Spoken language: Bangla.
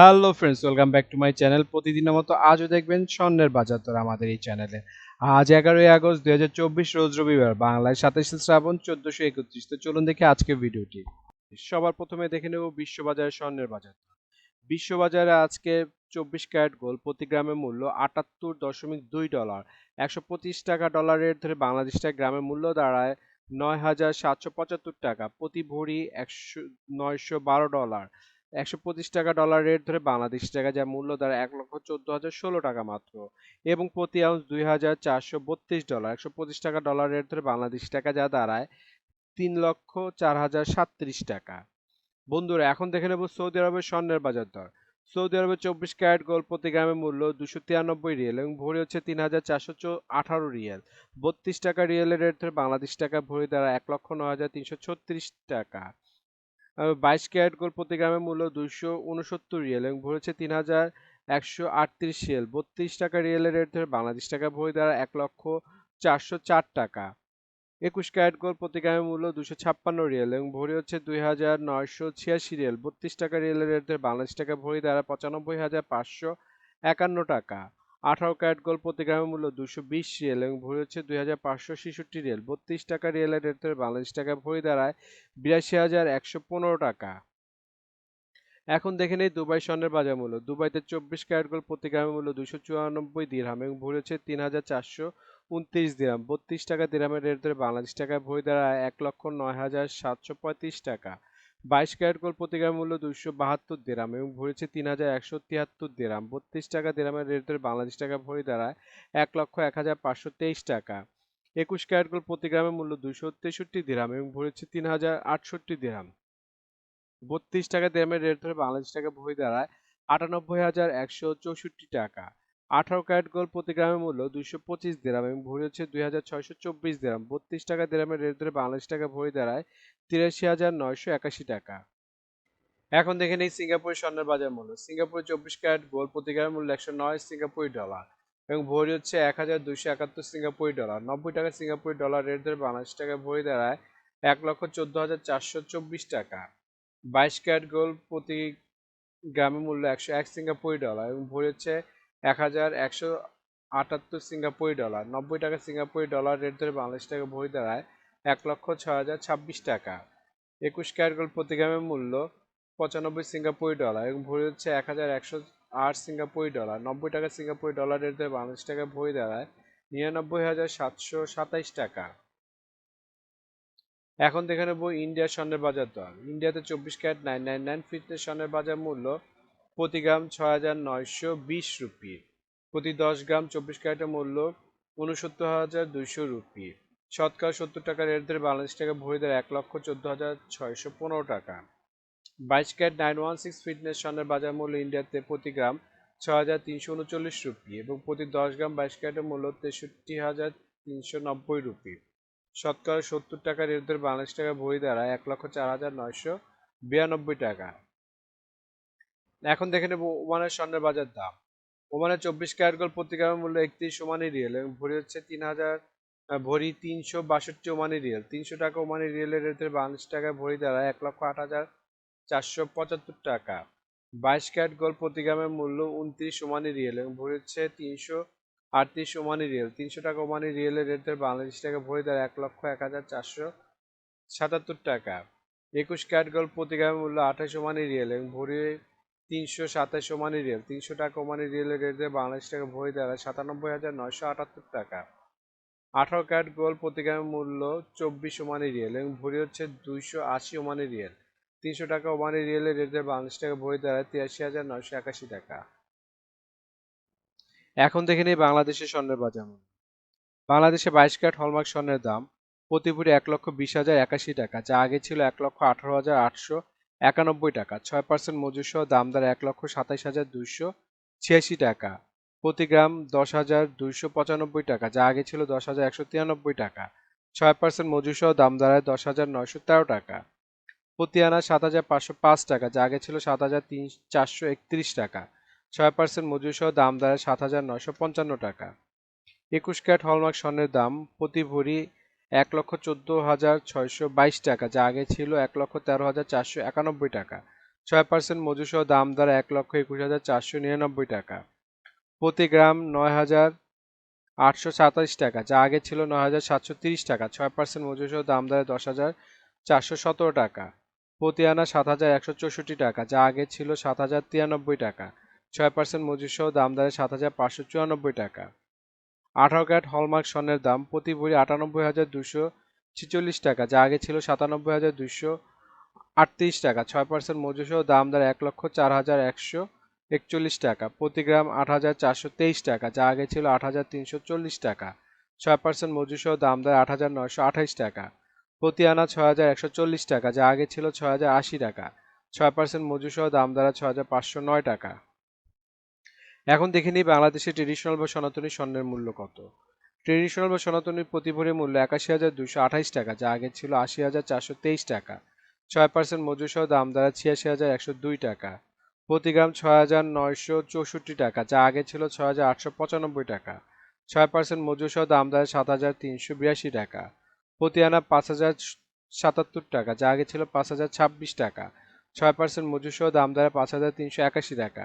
Hello friends welcome back to my channel প্রতিদিনের মতো আজও দেখবেন স্বর্ণের বাজার দর আমাদের এই চ্যানেলে আজ এগারোই আগস্ট দুই হাজার চব্বিশ, রোজ রবিবার, বাংলায় সাতাশে শ্রাবণ চোদ্দশো একত্রিশ। তো চলুন দেখি আজকের ভিডিওটি। সবার প্রথমে দেখে নেব বিশ্ববাজারে স্বর্ণের বাজার বিশ্ববাজারে আজকে চব্বিশ ক্যারেট গোল্ড প্রতি গ্রামের মূল্য আটাত্তর দশমিক দুই ডলার। একশো পঁচিশ টাকা ডলার রেট ধরে বাংলাদেশ টাকা গ্রামের মূল্য দাঁড়ায় নয় হাজার সাতশো পঁচাত্তর টাকা। প্রতি ভরি একশো নয়শো বারো ডলার। একশো পঁচিশ টাকা ডলার রেট ধরে বাংলাদেশ টাকা যা মূল্য দ্বারা এক লক্ষ চোদ্দ হাজার ষোলো টাকা মাত্র। এবং প্রতি আউন্স দুই হাজার চারশো বত্রিশ ডলার একশো পঁচিশ টাকা ডলার রেট ধরে বাংলাদেশ টাকা যা দাঁড়ায় তিন লক্ষ চার হাজার সাতত্রিশ টাকা। বন্ধুরা, এখন দেখে নেব সৌদি আরবের স্বর্ণের বাজার দর। সৌদি আরবের চব্বিশ ক্যারেট গোল্ড প্রতি গ্রামের মূল্য দুশো তিরানব্বই রিয়েল এবং ভরি হচ্ছে তিন হাজার চারশো আঠারো রিয়েল বত্রিশ টাকা রিয়েলের রেট ধরে বাংলাদেশ টাকা ভরি দ্বারা এক লক্ষ নয় হাজার তিনশো ছত্রিশ টাকা। বাইশ ক্যারেট গোল্ড প্রতি গ্রামের মূল্য দুইশো উনসত্তর রিয়েল এবং ভরেছে তিন হাজার একশো আটত্রিশ রিয়েল। বত্রিশ টাকা রিয়েলের রেট ধরে বাংলাদেশ টাকা ভরি দ্বারা এক লক্ষ চারশো চার টাকা। একুশ ক্যারেট গোল্ড প্রতি গ্রামের মূল্য দুশো ছাপ্পান্ন রিয়েল এবং ভরি হচ্ছে দুই হাজার নয়শো ছিয়াশি রিয়েল। বত্রিশ টাকা রিয়েলের রেট ধরে বাংলাদেশ টাকা ভরি দ্বারা পঁচানব্বই হাজার পাঁচশো একান্ন টাকা। আঠারো ক্যারেট গোল্ড প্রতি গ্রামের মূল্য দুশো বিশ রিয়েল এবং ভরি হচ্ছে দুই হাজার পাঁচশো ছেষট্টি রিয়েল। বত্রিশ টাকা রিয়েলের রেট ধরে বাংলাদেশ টাকা ভরি দাঁড়ায় বিরাশি হাজার একশো পনেরো টাকা। এখন দেখে নেই দুবাই স্বর্ণের বাজার মূল্য। দুবাইতে চব্বিশ ক্যারেট গোল্ড প্রতি গ্রামের মূল্য দুশো চুরানব্বই দিরহাম এবং ভরি হচ্ছে তিন হাজার চারশো উনত্রিশ দিরাম বত্রিশ টাকা দিরামের রেট ধরে বাংলাদেশ টাকায় ভরি দাঁড়ায় এক লক্ষ নয় হাজার সাতশো পঁয়ত্রিশ টাকা। বাইশ ক্যারেট গোল্ড প্রতি মূল্য দুশো বাহাত্তর দিরাম এবং ভরেছে তিন হাজার একশো তিয়াত্তর দিরাম। বত্রিশ টাকা দিরামের রেট বাংলাদেশ টাকা ভরি দাঁড়ায় এক লক্ষ এক হাজার পাঁচশো তেইশ টাকা। একুশ ক্যারেট গোল্ড প্রতি মূল্য দুশো তেষট্টি দিরাম এবং ভরেছে তিন হাজার আটষট্টি দিরাম। বত্রিশ টাকা দিরামের রেট ধরে বাংলাদেশ টাকা ভরি দাঁড়ায় আটানব্বই হাজার একশো চৌষট্টি টাকা। আঠারো ক্যারেট গোল্ড প্রতি গ্রামের মূল্য দুইশো পঁচিশ দিরাম এবং ভরি হচ্ছে দুই হাজার ছয়শো চব্বিশ দিরাম। বত্রিশ টাকা দিরামের রেট ধরে বাংলাদেশ টাকা ভরি দাঁড়ায় তিরাশি হাজার নয়শো একাশি টাকা। এখন দেখে নেই সিঙ্গাপুর স্বর্ণের বাজার মূল্য। সিঙ্গাপুরে চব্বিশ ক্যারেট গোল্ড প্রতি গ্রামের মূল্য একশো নয় সিঙ্গাপুরি ডলার এবং ভরি হচ্ছে এক হাজার দুইশো একাত্তর সিঙ্গাপুরি ডলার। নব্বই টাকা সিঙ্গাপুরি ডলার রেট ধরে বাংলাদেশ টাকা ভরি দাঁড়ায় এক লক্ষ চোদ্দ হাজার চারশো চব্বিশ টাকা। বাইশ ক্যারেট গোল্ড প্রতি গ্রামের মূল্য একশো এক সিঙ্গাপুরি ডলার এবং ভরি হচ্ছে এক হাজার একশো আটাত্তর সিঙ্গাপুরি ডলার, নব্বই টাকা সিঙ্গাপুরি ডলার রেট ধরে বাংলাদেশ টাকা ভরি দাঁড়ায় এক লক্ষ ছয় হাজার ছাব্বিশ টাকা। একুশ ক্যারেট গোল্ড প্রতি গ্রামের মূল্য পঁচানব্বই সিঙ্গাপুরি ডলার এবং ভরি হচ্ছে এক হাজার একশো আট সিঙ্গাপুরি ডলার, নব্বই টাকা সিঙ্গাপুরি ডলার রেট ধরে বাংলাদেশ টাকা ভরি দাঁড়ায় নিরানব্বই হাজার সাতশো সাতাইশ টাকা। এখন দেখে নেব ইন্ডিয়ার স্বর্ণের বাজার দর। ইন্ডিয়াতে চব্বিশ carat nine nine nine fitness স্বর্ণের বাজার মূল্য প্রতি গ্রাম ছয় হাজার নয়শো বিশ রুপি। প্রতি দশ গ্রাম চব্বিশ ক্যারেটের মূল্য উনসত্তর হাজার দুইশো রুপি। শতকরা সত্তর টাকা রেট ধরে বাংলাদেশ টাকা ভরি দেয় এক লক্ষ চোদ্দ হাজার ছয়শো পনেরো টাকা। বাইশ carat nine one six fitness স্বর্ণের বাজার মূল্য ইন্ডিয়াতে প্রতি গ্রাম ছয় হাজার তিনশো উনচল্লিশ রুপি এবং প্রতি দশ গ্রাম বাইশ ক্যারেটের মূল্য তেষট্টি হাজার তিনশো নব্বই রুপি। শতকরা সত্তর টাকা রেট ধরে বাংলাদেশ টাকা ভরি দাঁড়ায় এক লক্ষ চার হাজার নয়শো বিরানব্বই টাকা। এখন দেখে নেব ওমানের স্বর্ণের বাজার দাম। ওমানের চব্বিশ ক্যারেট গোল্ড প্রতি গ্রামের মূল্য একত্রিশ ওমানি রিয়েল এবং ভরি হচ্ছে তিন হাজার ভরি তিনশো বাষট্টি ওমানি রিয়েল। তিনশো টাকা ওমানি রিয়েলের রেট ধরে বাংলাদেশ টাকায় ভরি দাঁড়ায় এক লক্ষ আট হাজার চারশো পঁচাত্তর টাকা। বাইশ ক্যারেট গোল্ড প্রতি গ্রামের মূল্য উনত্রিশ ওমানি রিয়েল এবং ভরি হচ্ছে তিনশো আটত্রিশ ওমানি রিয়েল। তিনশো টাকা ওমানি রিয়েলের রেট ধরে বাংলাদেশ টাকা ভরি দাঁড়ায় এক লক্ষ এক হাজার চারশো সাতাত্তর টাকা। একুশ ক্যারেট গোল্ড প্রতি গ্রামের মূল্য আঠাশ ওমানি রিয়েল এবং ভরি তিনশো সাতাশ ওমানি রিয়েল। তিনশো টাকা ওমানি রিয়েলের রেট বাংলাদেশ টাকা ভরি দাঁড়ায় সাতানব্বই হাজার নয়শো আটাত্তর টাকা। আঠারো ক্যারেট গোল প্রতি গ্রামের মূল্য চব্বিশ ওমানি রিয়েল এবং ভরি হচ্ছে দুইশো আশি ওমানি রিয়েল। তিনশো টাকা ওমানি রিয়েলের রেট বাংলাদেশ টাকা ভরি দাঁড়ায় তিরাশি হাজার নয়শো একাশি টাকা। এখন দেখে নিই বাংলাদেশের স্বর্ণের বাজার বাংলাদেশে বাইশ ক্যারেট হলমার্ক স্বর্ণের দাম প্রতি ভরি এক লক্ষ বিশ হাজার একাশি টাকা, যা আগে ছিল এক লক্ষ আঠারো হাজার আটশো একানব্বই টাকা। ছয় পার্সেন্ট মজুর সহ দাম দাঁড় এক লক্ষ সাতাইশ হাজার দুইশো ছিয়াশি টাকা। প্রতি গ্রাম দশ হাজার দুইশো পঁচানব্বই টাকা, যা আগে ছিল দশ হাজার একশো তিরানব্বই টাকা। ছয় পার্সেন্ট মজুর সহ দাম দাঁড়ায় দশ হাজার নয়শো তেরো টাকা। প্রতি আনা সাত হাজার পাঁচশো পাঁচ টাকা, যা আগে ছিল সাত হাজার তিন চারশো একত্রিশ টাকা। ছয় পার্সেন্ট মজুর সহ দাম দাঁড়ায় সাত হাজার নয়শো পঞ্চান্ন টাকা। একুশ ক্যারেট হলমার্ক স্বর্ণের দাম প্রতি ভরি এক লক্ষ চোদ্দ হাজার ছয়শো বাইশ টাকা, যা আগে ছিল এক লক্ষ তেরো হাজার চারশো একানব্বই টাকা। ছয় পার্সেন্ট মজুসহ দাম দ্বারা এক লক্ষ একুশ হাজার চারশো নিরানব্বই টাকা। প্রতি গ্রাম নয় হাজার আটশো সাতাশ টাকা, যা আগে ছিল নয় হাজার সাতশো তিরিশ টাকা। ছয় পার্সেন্ট মজুসহ দাম দরে দশ হাজার চারশো সতেরো টাকা। প্রতি আনা সাত হাজার একশো চৌষট্টি টাকা, যা আগে ছিল সাত হাজার তিরানব্বই টাকা। ছয় পার্সেন্ট মজুসহ দাম দরে সাত হাজার পাঁচশো চুরানব্বই টাকা। আঠারো ক্যারেট হলমার্ক স্বর্ণের দাম প্রতি ভরি আটানব্বই হাজার দুশো ছেচল্লিশ টাকা, যা আগে ছিল সাতানব্বই হাজার দুশো আটত্রিশ টাকা। ছয় পার্সেন্ট মজুসহ দাম দর এক লক্ষ চার হাজার একশো একচল্লিশ টাকা। প্রতি গ্রাম আট হাজার চারশো তেইশ টাকা, যা আগে ছিল আট হাজার তিনশো চল্লিশ টাকা। ছয় পার্সেন্ট মজুসহ দাম দর আট হাজার নয়শো আঠাইশ টাকা। প্রতি আনা ছয় হাজার একশো চল্লিশ টাকা, যা আগে ছিল ছয় হাজার আশি টাকা। ছয় পার্সেন্ট মজুসহ দাম দ্বারা ছয় হাজার পাঁচশো নয় টাকা। এখন দেখে নিই বাংলাদেশের ট্রেডিশনাল বা সনাতনী স্বর্ণের মূল্য কত। ট্রেডিশনাল বা সনাতনীর প্রতি ভরি মূল্য একাশি হাজার দুশো আঠাইশ টাকা, যা আগে ছিল আশি হাজার চারশো তেইশ টাকা। ছয় পার্সেন্ট মজুসহ দাম দ্বারা ছিয়াশি হাজার একশো দুই টাকা। প্রতি গ্রাম ছয় হাজার নয়শো চৌষট্টি টাকা, যা আগে ছিল ছয় হাজার আটশো পঁচানব্বই টাকা। ছয় পার্সেন্ট মজুসহ দাম দ্বারা সাত হাজার তিনশো বিরাশি টাকা। প্রতি আনা পাঁচ হাজার সাতাত্তর টাকা, যা আগে ছিল পাঁচ হাজার ছাব্বিশ টাকা। ছয় পার্সেন্ট মজুসহ দাম দ্বারা পাঁচ হাজার তিনশো একাশি টাকা।